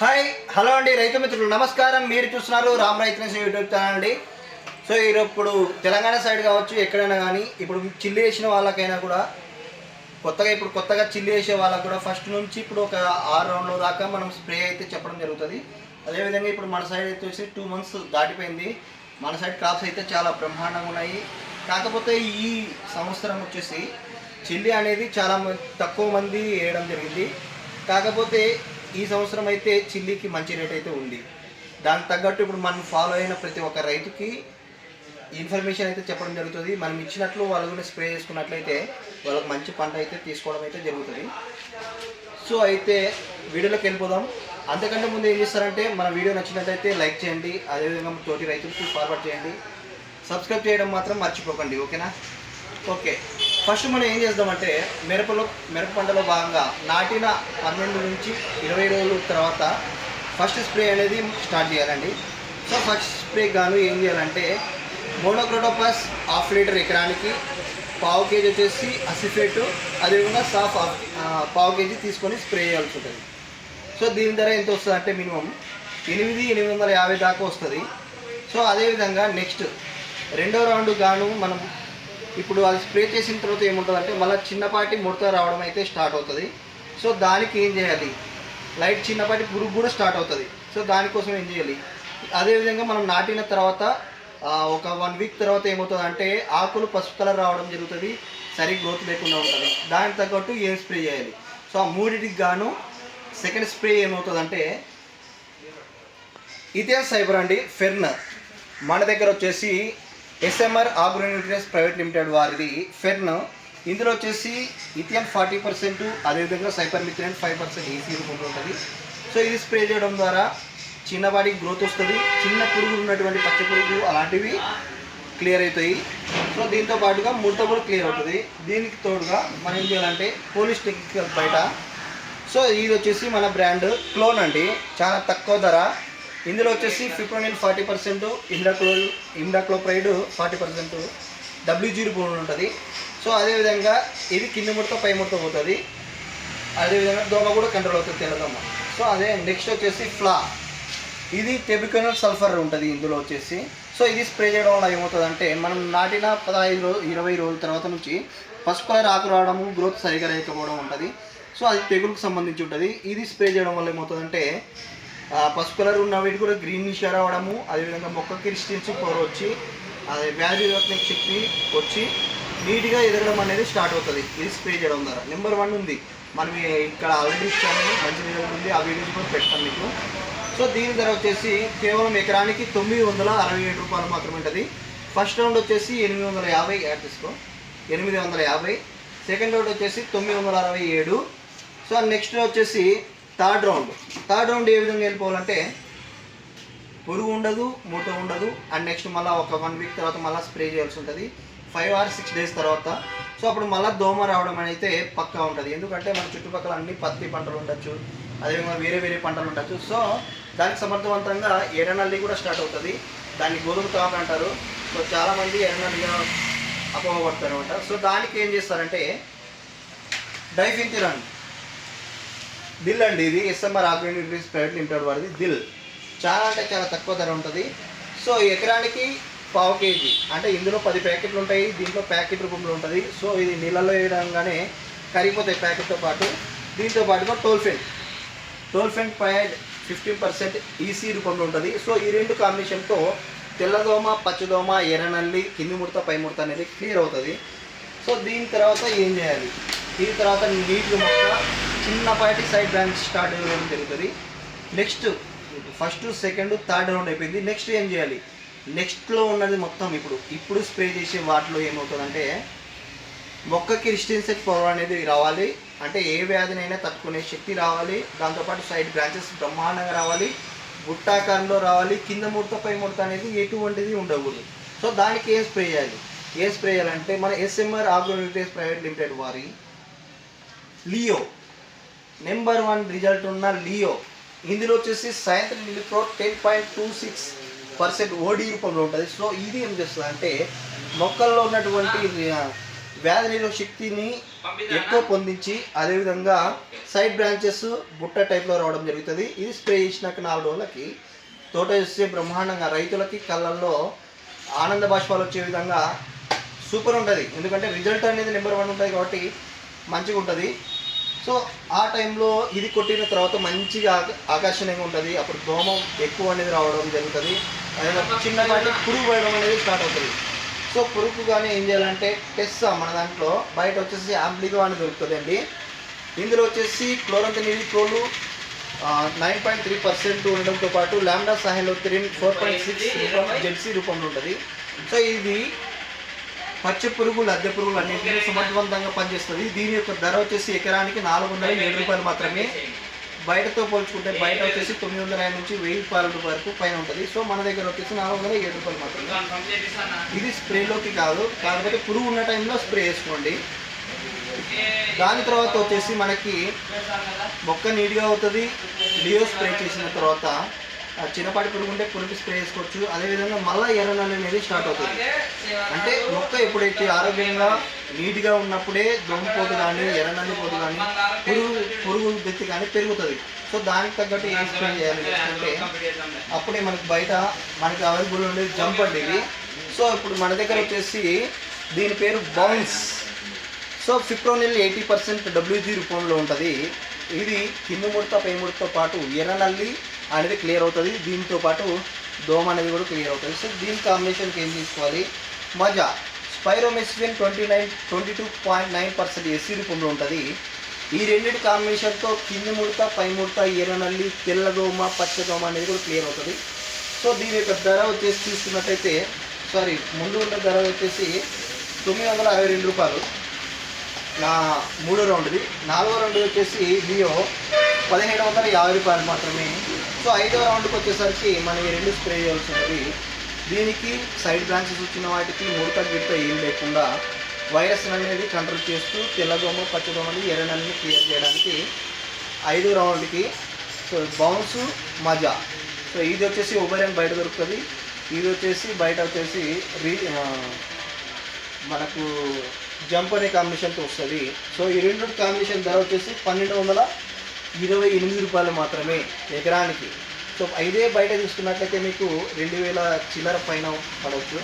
Hi hello అండి రైతు మిత్రులు నమస్కారం. మీరు చూస్తున్నారు Ram Raithu nation YouTube channel అండి. సో ఈరోజు ఇప్పుడు తెలంగాణ సైడ్ కావచ్చు ఎక్కడైనా కానీ ఇప్పుడు చిల్లి వేసిన వాళ్ళకైనా కూడా కొత్తగా ఇప్పుడు కొత్తగా చిల్లి వేసే వాళ్ళకి కూడా ఫస్ట్ నుంచి ఇప్పుడు ఒక ఆరు రౌండ్ల దాకా మనం స్ప్రే అయితే చెప్పడం జరుగుతుంది. అదేవిధంగా ఇప్పుడు మన సైడ్ అయితే వచ్చి టూ మంత్స్ దాటిపోయింది. మన సైడ్ క్రాప్స్ అయితే చాలా బ్రహ్మాండంగా ఉన్నాయి. కాకపోతే ఈ సంవత్సరం వచ్చేసి చిల్లి అనేది చాలా మ- తక్కువ మంది వేయడం జరిగింది. కాకపోతే ఈ సంవత్సరం అయితే చిల్లికి మంచి రేట్ అయితే ఉంది. దానికి తగ్గట్టు ఇప్పుడు మనం ఫాలో అయిన ప్రతి ఒక్క రైతుకి ఇన్ఫర్మేషన్ అయితే చెప్పడం జరుగుతుంది. మనం ఇచ్చినట్లు వాళ్ళు కూడా స్ప్రే చేసుకున్నట్లయితే వాళ్ళకి మంచి పంట అయితే తీసుకోవడం అయితే జరుగుతుంది. సో అయితే వీడియోలోకి వెళ్ళిపోదాం. అంతకంటే ముందు ఏం చేస్తారంటే మన వీడియో నచ్చినట్లయితే లైక్ చేయండి. అదేవిధంగా తోటి రైతులకి ఫార్వర్డ్ చేయండి. సబ్స్క్రైబ్ చేయడం మాత్రం మర్చిపోకండి. ఓకేనా? ఓకే. ఫస్ట్ మనం ఏం చేద్దామంటే మిరపలో మిరప పంటలో భాగంగా నాటిన పన్నెండు నుంచి ఇరవై రోజుల తర్వాత ఫస్ట్ స్ప్రే అనేది స్టార్ట్ చేయాలండి. సో ఫస్ట్ స్ప్రే గాను ఏం చేయాలంటే మోనోక్రోటోపస్ హాఫ్ లీటర్ ఎకరానికి పావు కేజీ వచ్చేసి అసిఫేట్ అదేవిధంగా సాఫ్ పావు కేజీ తీసుకొని స్ప్రే చేయాల్సి ఉంటుంది. సో దీని ధర ఎంత వస్తుంది అంటే మినిమం ఎనిమిది ఎనిమిది వందల యాభై దాకా వస్తుంది. సో అదేవిధంగా నెక్స్ట్ రెండో రౌండ్ గాను మనం ఇప్పుడు అది స్ప్రే చేసిన తర్వాత ఏముంటుంది అంటే మళ్ళీ చిన్నపాటి ముడత రావడం అయితే స్టార్ట్ అవుతుంది. సో దానికి ఏం చేయాలి? లైట్ చిన్నపాటి పురుగు కూడా స్టార్ట్ అవుతుంది. సో దానికోసం ఏం చేయాలి? అదేవిధంగా మనం నాటిన తర్వాత ఒక వన్ వీక్ తర్వాత ఏమవుతుంది అంటే ఆకులు పసుపు కలర్ రావడం జరుగుతుంది. సరి గ్రోత్ లేకుండా ఉంటుంది. దానికి తగ్గట్టు ఏం స్ప్రే చేయాలి? సో ఆ మూడింటికి గాను సెకండ్ స్ప్రే ఏమవుతుందంటే ఇథియన్ సైబర్ అండి ఫెర్న్. మన దగ్గర వచ్చేసి ఎస్ఎంఆర్ ఆగ్రోన్యూట్రియన్స్ ప్రైవేట్ లిమిటెడ్ వారిది ఫెర్న్ ఇందులో వచ్చేసి ఇథియన్ ఫార్టీ పర్సెంట్ అదేవిధంగా cypermethrin five percent EC రూపంలో ఉంటుంది. సో ఇది స్ప్రే చేయడం ద్వారా చిన్నవాడికి గ్రోత్ వస్తుంది చిన్న పురుగులు ఉన్నటువంటి పచ్చ పురుగు అలాంటివి క్లియర్ అవుతాయి. సో దీంతో పాటుగా ముడత కూడా క్లియర్ అవుతుంది. దీనికి తోడుగా మనం ఏం చేయాలంటే పోలీస్ టెక్నికల్ బయట. సో ఇది వచ్చేసి మన బ్రాండ్ క్లోన్ అండి. చాలా తక్కువ ధర. ఇందులో వచ్చేసి fipronil forty percent ఇండాక్లో imidacloprid forty percent W zero ఉంటుంది. సో అదేవిధంగా ఇది కింది ముడత పై ముడత పోతుంది. అదేవిధంగా దోమ కూడా కంట్రోల్ అవుతుంది తెల్లదోమ సో అదే నెక్స్ట్ వచ్చేసి ఫ్లా. ఇది టెబికనల్ సల్ఫర్ ఉంటుంది ఇందులో వచ్చేసి. సో ఇది స్ప్రే చేయడం వల్ల ఏమవుతుందంటే మనం నాటిన పదహైదు రోజు ఇరవై రోజుల తర్వాత నుంచి పసుపు కలర్ ఆకు రావడము గ్రోత్ సరిగా లేకపోవడం ఉంటుంది. సో అది తెగులుకు సంబంధించి ఉంటుంది. ఇది స్ప్రే చేయడం వల్ల ఏమవుతుందంటే పసుపు కలర్ ఉన్న వీటి కూడా గ్రీనిష్ రావడము అదేవిధంగా మొక్కకి రిస్టెన్స్ పవర్ వచ్చి అదే వ్యాధి నిరోధక శక్తి వచ్చి నీట్గా ఎదగడం అనేది స్టార్ట్ అవుతుంది. ఇది స్ప్రే చేయడం ద్వారా. నెంబర్ వన్ ఉంది. మనం ఇక్కడ ఆల్రెడీ ఇచ్చాము మంచి రిజల్ట్ ఉంది. ఆ వీడియోస్ కూడా పెడతాం మీకు. సో దీని ధర వచ్చేసి కేవలం ఎకరానికి తొమ్మిది వందల అరవై ఏడు రూపాయలు మాత్రమే ఉంటుంది. ఫస్ట్ రౌండ్ వచ్చేసి ఎనిమిది వందల యాభై యాడ్ తీసుకో ఎనిమిది వందల యాభై. సెకండ్ రౌండ్ వచ్చేసి తొమ్మిది వందల అరవై ఏడు. సో నెక్స్ట్ వచ్చేసి థర్డ్ రౌండ్. థర్డ్ రౌండ్ ఏ విధంగా వెళ్ళిపోవాలంటే పురుగు ఉండదు మూట ఉండదు అండ్ నెక్స్ట్ మళ్ళీ ఒక వన్ వీక్ తర్వాత మళ్ళీ స్ప్రే చేయాల్సి ఉంటుంది. ఫైవ్ ఆర్ సిక్స్ డేస్ తర్వాత. సో అప్పుడు మళ్ళీ దోమ రావడం అయితే పక్కా ఉంటుంది. ఎందుకంటే మన చుట్టుపక్కల అన్ని పత్తి పంటలు ఉండొచ్చు అదేవిధంగా వేరే వేరే పంటలు ఉండొచ్చు. సో దానికి సమర్థవంతంగా ఎర్రనల్లి కూడా స్టార్ట్ అవుతుంది. దాన్ని గోధుమ తామ అంటారు. సో చాలామంది ఎర్రనల్లిగా అపోహపడతారు అనమాట సో దానికి ఏం చేస్తారంటే డైఫిన్తిరాన్ దిల్ అండి ఇది. ఎస్ఎంఆర్ ఆగ్రోన్యూట్రీస్ ప్రైవేట్ లిమిటెడ్ వాడిది దిల్. చాలా అంటే చాలా తక్కువ ధర ఉంటుంది. సో ఎకరానికి పావు కేజీ. అంటే ఇందులో పది ప్యాకెట్లు ఉంటాయి. దీంట్లో ప్యాకెట్ రూపంలో ఉంటుంది. సో ఇది నీళ్ళలో వేయడంగానే కరిగిపోతాయి ప్యాకెట్తో పాటు. దీంతో పాటుగా టోల్ఫెన్ tolfenpyrad fifteen percent EC రూపంలో ఉంటుంది. సో ఈ రెండు కాంబినేషన్తో తెల్లదోమ పచ్చదోమ ఎర్రనల్లి కింది ముడత పై ముడత అనేది క్లియర్ అవుతుంది. సో దీని తర్వాత ఏం చేయాలి? దీని తర్వాత నీటి మొక్క చిన్నపాటి సైడ్ బ్రాంచ్ స్టార్ట్ అవ్వడం జరుగుతుంది. Next first second third round అయిపోయింది. నెక్స్ట్ ఏం చేయాలి? నెక్స్ట్లో ఉన్నది మొత్తం ఇప్పుడు. ఇప్పుడు స్ప్రే చేసే వాటిలో ఏమవుతుందంటే మొక్కకి రిస్టెన్సెడ్ పవర్ అనేది రావాలి. అంటే ఏ వ్యాధినైనా తట్టుకునే శక్తి రావాలి. దాంతోపాటు సైడ్ బ్రాంచెస్ బ్రహ్మాండంగా రావాలి. గుట్టాకారంలో రావాలి. కింద ముడత పై ముడత అనేది ఎటువంటిది ఉండకూడదు. సో దానికి ఏం స్ప్రే చేయాలి? ఏం స్ప్రే చేయాలంటే మన SMR agro nutrients private limited వారి లియో నెంబర్ వన్ రిజల్ట్ ఉన్న లియో. ఇందులో వచ్చేసి సాయంత్రం మిలిప్రో ten point two six percent OD రూపంలో ఉంటుంది. సో ఇది ఏం చేస్తుంది అంటే మొక్కల్లో ఉన్నటువంటి వ్యాధి నిరోధ శక్తిని ఎక్కువ పొందించి అదేవిధంగా సైడ్ బ్రాంచెస్ బుట్ట టైప్లో రావడం జరుగుతుంది. ఇది స్ప్రే చేసినాక నాలుగు రోజులకి తోట చేస్తే బ్రహ్మాండంగా రైతులకి కళ్ళల్లో ఆనంద బాష్పాలు వచ్చే విధంగా సూపర్ ఉంటుంది. ఎందుకంటే రిజల్ట్ అనేది నెంబర్ వన్ ఉంటుంది కాబట్టి మంచిగా ఉంటుంది సో ఆ టైంలో ఇది కొట్టిన తర్వాత మంచిగా ఆకర్షణీయంగా ఉంటుంది. అప్పుడు దోమం ఎక్కువ అనేది రావడం జరుగుతుంది. చిన్నపాటి పురుగు పడడం అనేది స్టార్ట్ అవుతుంది. సో పురుగు కానీ ఏం చేయాలంటే టెస్ట్ మన దాంట్లో బయట వచ్చేసి ఆంప్లిగో అని దొరుకుతుంది అండి ఇందులో వచ్చేసి chlorantraniliprole nine point three percent ఉండడంతో పాటు ల్యాండా సహాయంలో three four point six ZC రూపంలో ఉంటుంది. సో ఇది పచ్చ పురుగులు అద్దె పురుగులు అన్నింటినీ సమర్థవంతంగా పనిచేస్తుంది. దీని యొక్క ధర వచ్చేసి ఎకరానికి నాలుగు వందల ఏడు రూపాయలు మాత్రమే. బయటతో పోల్చుకుంటే బయట వచ్చేసి తొమ్మిది వందల ఐదు నుంచి వెయ్యి రూపాయల వరకు పైన ఉంటుంది. సో మన దగ్గర వచ్చేసి నాలుగు వందల ఏడు రూపాయలు మాత్రమే. ఇది స్ప్రేలోకి కాదు. కాకపోతే పురుగు ఉన్న టైంలో స్ప్రే చేసుకోండి. దాని తర్వాత వచ్చేసి మనకి మొక్క నీట్గా అవుతుంది. లియో స్ప్రే చేసిన తర్వాత చిన్నపాటి పురుగు ఉంటే పురుగు స్ప్రే చేసుకోవచ్చు. అదేవిధంగా మళ్ళీ ఎర్రనల్లి అనేది స్టార్ట్ అవుతుంది. అంటే మొక్క ఎప్పుడైతే ఆరోగ్యంగా నీట్గా ఉన్నప్పుడే దోమపోటు కానీ ఎర్రనల్లి పోటు కానీ పురుగు పురుగు దెత్తి కానీ పెరుగుతుంది. సో దానికి తగ్గట్టు ఏం స్ప్రే చేయాలి అంటే అప్పుడే మనకి బయట మనకి అవైలబుల్ ఉండేది జంప్ అండి ఇది. సో ఇప్పుడు మన దగ్గర వచ్చేసి దీని పేరు Bounce. So fipronil eighty percent WG రూపంలో ఉంటుంది. ఇది కింద ముడత పై ముడతతో పాటు ఎర్రనల్లి అనేది క్లియర్ అవుతుంది. దీంతో పాటు దోమ అనేది కూడా క్లియర్ అవుతుంది. సో దీని కాంబినేషన్కి ఏం తీసుకోవాలి? మజా. Spiromesifen twenty nine twenty two point nine percent SC రూపంలో ఉంటుంది. ఈ రెండింటి కాంబినేషన్తో కింది ముడత పై ముడత ఎర్రనల్లి తెల్ల దోమ పచ్చ దోమ అనేది కూడా క్లియర్ అవుతుంది. సో దీని యొక్క ధర వచ్చేసి తీసుకున్నట్టయితే సారీ ముందు ఉన్న ధర వచ్చేసి తొమ్మిది వందల అరవై రెండు రూపాయలు. నా మూడో రౌండ్ది. నాలుగో రౌండ్ వచ్చేసి జియో పదిహేడు వందల యాభై రూపాయలు మాత్రమే. సో ఐదో రౌండ్కి వచ్చేసరికి మనం ఈ రెండు స్ప్రే చేయాల్సి ఉంటుంది దీనికి సైడ్ బ్రాంచెస్ వచ్చిన వాటికి ముడత గిడత ఏం లేకుండా వైరస్ అనేది కంట్రోల్ చేస్తూ తెల్లదోమ పచ్చదోమని ఎర్రనల్ని క్లియర్ చేయడానికి ఐదో రౌండ్కి సో బౌన్స్ మజా. సో ఇది వచ్చేసి ఉబరియన్ బయట దొరుకుతుంది. ఇది వచ్చేసి బయట వచ్చేసి రీ మనకు జంప్ అనే కాంబినేషన్తో వస్తుంది. సో ఈ రెండు కాంబినేషన్ ధర వచ్చేసి పన్నెండు వందల ఇరవై ఎనిమిది రూపాయలు మాత్రమే ఎకరానికి. సో ఇదే బయట తీసుకున్నట్లయితే మీకు రెండు వేల చిల్లర పైన పడవచ్చు.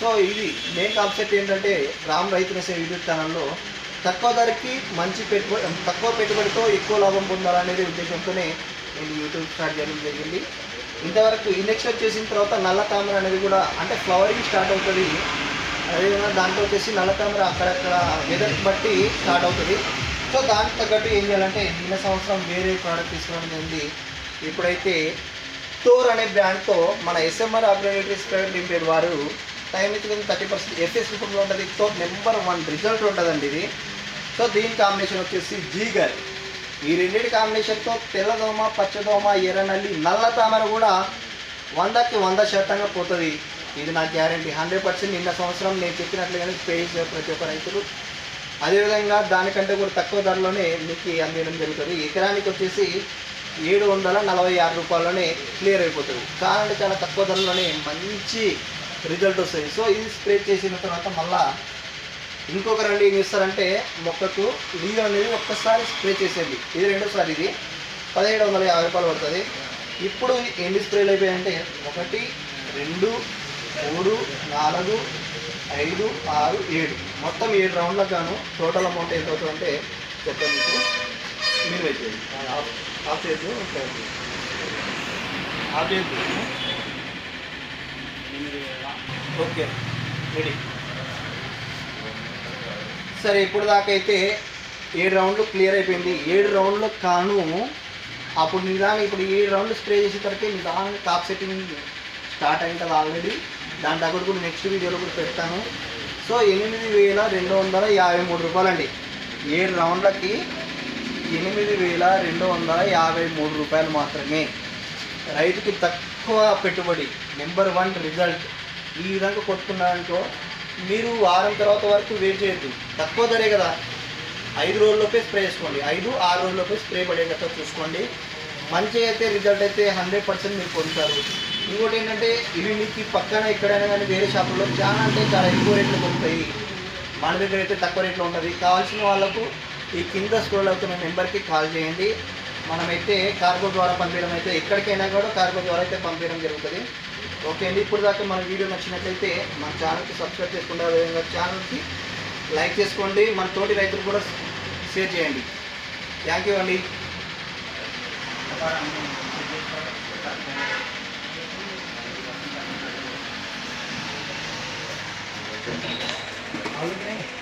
సో ఇది మెయిన్ కాన్సెప్ట్ ఏంటంటే రామ్ రైతు నేసే యూట్యూబ్ ఛానల్లో తక్కువ ధరకి మంచి పెట్టుబడి తక్కువ పెట్టుబడితో ఎక్కువ లాభం పొందాలనేది ఉద్దేశంతోనే నేను యూట్యూబ్ స్టార్ట్ చేయడం జరిగింది. ఇంతవరకు ఇండక్షన్ చేసిన వచ్చేసిన తర్వాత నల్ల తామర అనేది కూడా అంటే ఫ్లవరింగ్ స్టార్ట్ అవుతుంది. అదేవిధంగా దాంట్లో వచ్చేసి నల్ల తామర అక్కడక్కడ వెదర్ బట్టి స్టార్ట్ అవుతుంది. సో దానికి తగ్గట్టు ఏం చేయాలంటే నిన్న సంవత్సరం వేరే ప్రోడక్ట్ తీసుకోవడం జరిగింది. ఇప్పుడైతే టోర్ అనే బ్రాండ్తో మన ఎస్ఎంఆర్ ఆపరేటరీస్ ప్రైవేట్ లిమిటెడ్ వారు టైం ఇచ్చిన థర్టీ పర్సెంట్ ఎఫ్ఎస్ రూపంలో ఉంటుంది. సో నెంబర్ వన్ రిజల్ట్ ఉంటుందండి ఇది. సో దీని కాంబినేషన్ వచ్చేసి జీగర్ ఈ రెండింటి కాంబినేషన్తో తెల్లదోమ పచ్చదోమ ఎర్రనల్లి నల్ల తామర కూడా వందకి వంద శాతంగా పోతుంది. ఇది నా గ్యారంటీ హండ్రెడ్ పర్సెంట్ నిన్న సంవత్సరం నేను చెప్పినట్లుగానే పే ప్రతి ఒక్క రైతులు అదేవిధంగా దానికంటే కూడా తక్కువ ధరలోనే మీకు అందించడం జరుగుతుంది. ఎకరానికి వచ్చేసి ఏడు వందల నలభై ఆరు రూపాయలలోనే క్లియర్ అయిపోతుంది. కానీ చాలా తక్కువ ధరలోనే మంచి రిజల్ట్ వస్తుంది సో ఇది స్ప్రే చేసిన తర్వాత మళ్ళా ఇంకొక రెండు ఏం చేస్తారంటే మొక్కకు నీళ్ళు అనేది ఒక్కసారి స్ప్రే చేసేది ఇది రెండోసారి ఇది. పదిహేడు వందల యాభై రూపాయలు పడుతుంది. ఇప్పుడు ఎన్ని స్ప్రేలు అయిపోయాయంటే ఒకటి రెండు మూడు నాలుగు ఐదు ఆరు ఏడు. మొత్తం ఏడు రౌండ్లకు గాను టోటల్ అమౌంట్ ఎంత అవుతుందంటే చెప్పండి మీకు మీరు అయిపోయింది ఆఫ్ ఆఫ్ చేసి ఆఫ్ చేసి. Okay ready. సరే ఇప్పుడు దాకా అయితే ఏడు రౌండ్లు క్లియర్ అయిపోయింది. ఏడు రౌండ్లు కాను అప్పుడు నిదానం ఇప్పుడు ఏడు రౌండ్లు స్ప్రే చేసేసరికి తర్వాత టాప్ సెట్టింగ్ స్టార్ట్ అయింది ఆల్రెడీ. దాని తగ్గట్టు కూడా నెక్స్ట్ వీడియోలో కూడా పెడతాను. సో ఎనిమిది వేల రెండు వందల యాభై మూడు రూపాయలండి. ఏడు రౌండ్లకి ఎనిమిది వేల రెండు వందల యాభై మూడు రూపాయలు మాత్రమే. రైతుకి తక్కువ పెట్టుబడి నెంబర్ వన్ రిజల్ట్ ఈ విధంగా కొట్టుకున్నారనుకో మీరు వారం తర్వాత వరకు వెయిట్ చేయొద్దు. తక్కువ ధరే కదా. ఐదు రోజుల్లోపే స్ప్రే చేసుకోండి. ఐదు ఆరు రోజుల్లోపే స్ప్రే పడేటట్టు చూసుకోండి. మంచిగా అయితే రిజల్ట్ అయితే హండ్రెడ్ పర్సెంట్ మీరు పొందుతారు. ఇంకోటి ఏంటంటే ఇవి మీకు పక్కన ఎక్కడైనా కానీ వేరే షాపుల్లో చాలా అంటే చాలా ఎక్కువ రేట్లు దొరుకుతాయి. మన దగ్గర అయితే తక్కువ రేట్లో ఉంటుంది. కావాల్సిన వాళ్ళకు ఈ కింద స్క్రోల్ అవుతున్న నెంబర్కి కాల్ చేయండి. మనమైతే కార్గో ద్వారా పంపించడం అయితే ఎక్కడికైనా కూడా కార్గో ద్వారా అయితే పంపించడం జరుగుతుంది. ఓకే అండి ఇప్పుడు దాకా మన వీడియో నచ్చినట్లయితే మన ఛానల్కి సబ్స్క్రైబ్ చేసుకుంటే అదేవిధంగా ఛానల్కి లైక్ చేసుకోండి. మన తోటి రైతులు కూడా షేర్ చేయండి. థ్యాంక్ యూ అండి. Thank you.